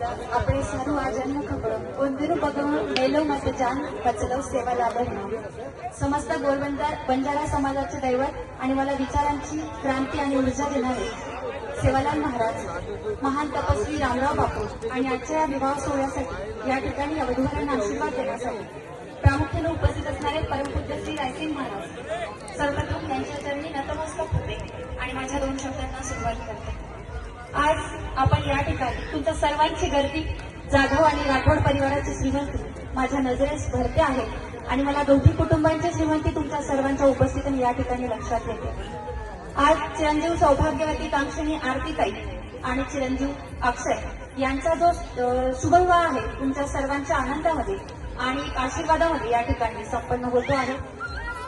આપણે સારું આચરણ ખબરો. કોંદીરુ ભગવાન મેलो मत जान पचलव सेवा लाभली समस्त गोलबंदार बंजारा समाजाचे दैवत आणि मला विचारांची क्रांती आणि ऊर्जा देणारे सेवालाल महाराज महान तपस्वी रामराव बापू आणि आजच्या या विवाह सोहळ्यासाठी या ठिकाणी अवधूवरांना आशीर्वाद देण्यासाठी प्रामुख्याने उपस्थित असणारे परमपूज्य श्री रायसिंग महाराज सर्वप्रथम यांच्या चरणी नतमस्तक होते आणि माझ्या दोन शब्दांना सुरुवात करते आज आपण या ठिकाणी तुमच्या सर्वांची गर्दी जाधव आणि राठोड परिवाराची श्रीमंती माझ्या नजरेस भरते आहे. आणि मला दोन्ही कुटुंबांची श्रीमंती तुमच्या सर्वांच्या उपस्थितीने या ठिकाणी लक्षात येते आज चिरंजीव सौभाग्यवती कांक्षिणी आरतीताई आणि चिरंजीव अक्षय यांचा जो शुभविवाह आहे तुमच्या सर्वांच्या आनंदामध्ये आणि आशीर्वादामध्ये या ठिकाणी संपन्न होतो आहे.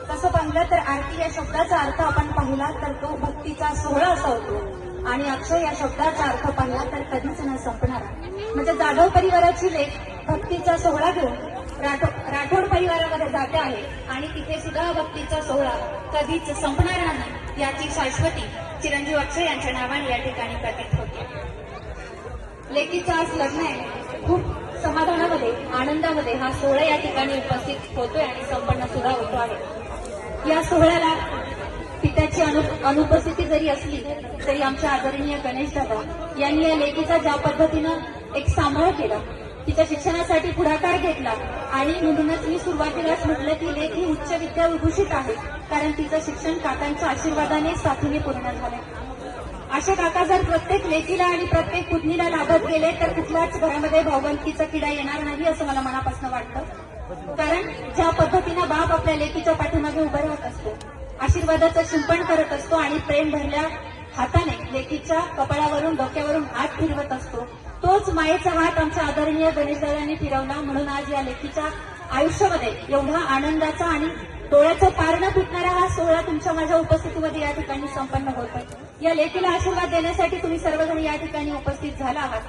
तसं पाहिलं तर आरती या शब्दाचा अर्थ आपण पाहिला तर तो भक्तीचा सोहळा असा होतो आणि अक्षय या शब्दाचा अर्थ पाहिला तर कधीच न संपणार. म्हणजे जाधव परिवाराची लेख भक्तीचा सोहळा घेऊन राठोड राठोड परिवारामध्ये जाते आहे आणि तिथे सुद्धा भक्तीचा सोहळा कधीच संपणार नाही याची शाश्वती चिरंजीव अक्षय यांच्या नावाने या ठिकाणी प्रतीत होते. लेकीचं आज लग्न आहे. खूप समाधानामध्ये आनंदामध्ये हा सोहळा या ठिकाणी उपस्थित होतोय आणि संपन्न सुद्धा होतो आहे. या सोहळ्याला पित्याची अनु अनुपस्थिती जरी असली तरी आमच्या आदरणीय गणेश दादा यांनी या लेकीचा ज्या पद्धतीनं एक सांभाळ केला तिच्या शिक्षणासाठी पुढाकार घेतला आणि म्हणूनच मी सुरुवातीलाच म्हटलं की लेख ही उच्च विद्या विभूषित आहे कारण तिचं शिक्षण काकांच्या आशीर्वादाने साथीने पूर्ण झालं. अशा काका जर प्रत्येक लेकीला आणि प्रत्येक पुतणीला लाभत गेले तर कुठल्याच घरामध्ये भावबंदकीचा किडा येणार नाही असं मला मनापासून वाटतं. पद्धतीनं बाप आपल्या लेकीच्या पाठीमागे उभा राहत असतो. आशीर्वादाचं शिंपण करत असतो आणि प्रेम भरल्या हाताने लेकीच्या कपाळावरून डोक्यावरून हात फिरवत असतो. तोच मायेचा हात आमच्या आदरणीय गणेशदारांनी फिरवला. म्हणून आज या लेकीच्या आयुष्यामध्ये एवढा आनंदाचा आणि डोळ्याचं पारणं फुटणारा हा सोहळा तुमच्या माझ्या उपस्थितीमध्ये या ठिकाणी संपन्न होत आहे. या लेकीला आशीर्वाद देण्यासाठी तुम्ही सर्वजण या ठिकाणी उपस्थित झाला आहात.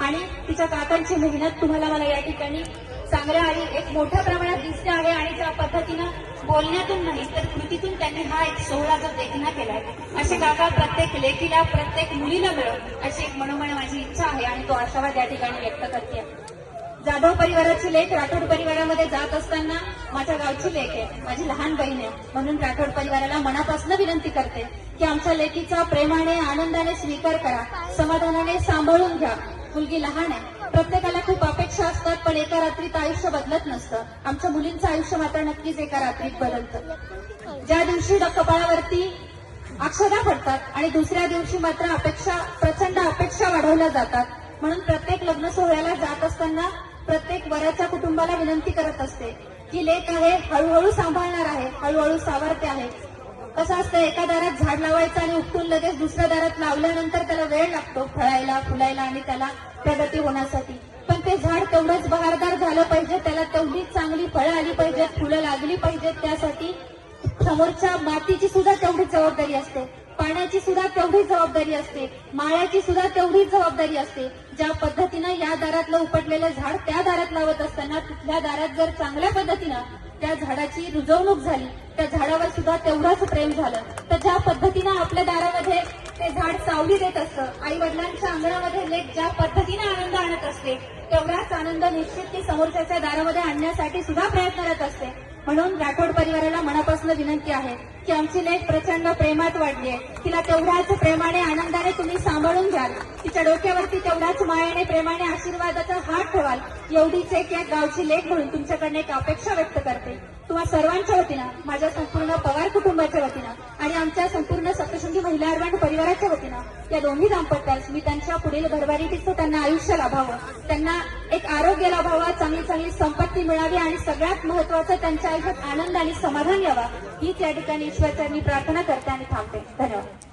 आणि तिच्या काकांची मेहनत तुम्हाला मला या ठिकाणी चांगल्या आणि एक मोठ्या प्रमाणात दिसते आहे आणि त्या पद्धतीनं बोलण्यातून नाही तर कृतीतून त्यांनी हा एक सोहळा जो देखना केलाय असे काका प्रत्येक लेकीला प्रत्येक मुलीला मिळव अशी एक मनोमन माझी इच्छा आहे आणि तो आशावाद या ठिकाणी व्यक्त करते. जाधव परिवाराची लेख राठोड परिवारामध्ये जात असताना माझ्या गावची लेख आहे माझी लहान बहीण आहे म्हणून राठोड परिवाराला मनापासून विनंती करते की आमच्या लेकीचा प्रेमाने आनंदाने स्वीकार करा समाधानाने सांभाळून घ्या. मुलगी लहान आहे प्रत्येकाला खूप अपेक्षा पण एका रात्रीत आयुष्य बदलत नसतं. आमच्या मुलींचं आयुष्य मात्र नक्कीच एका रात्रीत बदलतं. ज्या दिवशी कपाळावरती अक्षरा पडतात आणि दुसऱ्या दिवशी मात्र अपेक्षा प्रचंड अपेक्षा वाढवल्या जातात. म्हणून प्रत्येक लग्न सोहळ्याला जात असताना प्रत्येक वराच्या कुटुंबाला विनंती करत असते की लेख आहे हळूहळू सांभाळणार आहे हळूहळू सावरते आहे. कसं असतं एका दारात झाड लावायचं आणि उपटून लगेच दुसऱ्या दारात लावल्यानंतर त्याला वेळ लागतो फळायला फुलायला आणि त्याला प्रगती होण्यासाठी. झाड तेवढंच बहारदार झालं पाहिजे त्याला तेवढीच चांगली फळं आली पाहिजेत फुलं लागली पाहिजेत त्यासाठी समोरच्या मातीची सुद्धा तेवढीच जबाबदारी असते. पाण्याची सुद्धा तेवढीच जबाबदारी असते. माळ्याची सुद्धा तेवढीच जबाबदारी असते. ज्या पद्धतीनं या दारातलं उपटलेलं झाड त्या दारात लावत असताना तिथल्या दारात जर चांगल्या पद्धतीनं त्या झाडाची रुजवणूक झाली त्या झाडावर सुद्धा तेवढंच प्रेम झालं. तर ज्या पद्धतीनं आपल्या दारामध्ये ते झाड सावली देत असतं आई वडिलांच्या अंगणामध्ये लेख ज्या पद्धतीने आनंद आणत असते तेवढा आनंद निश्चित ती समोरच्याच्या दारामध्ये आणण्यासाठी सुद्धा प्रयत्नरत असते. म्हणून राठोड परिवाराला मनापासून विनंती आहे की आमची लेख प्रचंड प्रेमात वाढली आहे. तिला तेवढ्याच प्रेमाने आनंदाने तुम्ही सांभाळून घ्याल. तिच्या डोक्यावरती तेवढ्याच मायाने प्रेमाने आशीर्वादाचा हात ठेवाल. एवढीच एक या गावची लेख म्हणून तुमच्याकडनं एक अपेक्षा व्यक्त करते. तुम्हा सर्वांच्या वतीनं माझ्या संपूर्ण पवार कुटुंबाच्या वतीनं आणि आमच्या संपूर्ण सप्तशृंगी महिला अर्वांड परिवाराच्या वतीनं या दोन्ही दाम्पत्यास मी त्यांच्या पुढील भरभराटीचं त्यांना आयुष्य लाभावं त्यांना एक आरोग्य लाभावं चांगली चांगली संपत्ती मिळावी आणि सगळ्यात महत्वाचं त्यांच्या आयुष्यात आनंद आणि समाधान यावा हीच या ठिकाणी ईश्वरचरणी प्रार्थना करते आणि थांबते. धन्यवाद.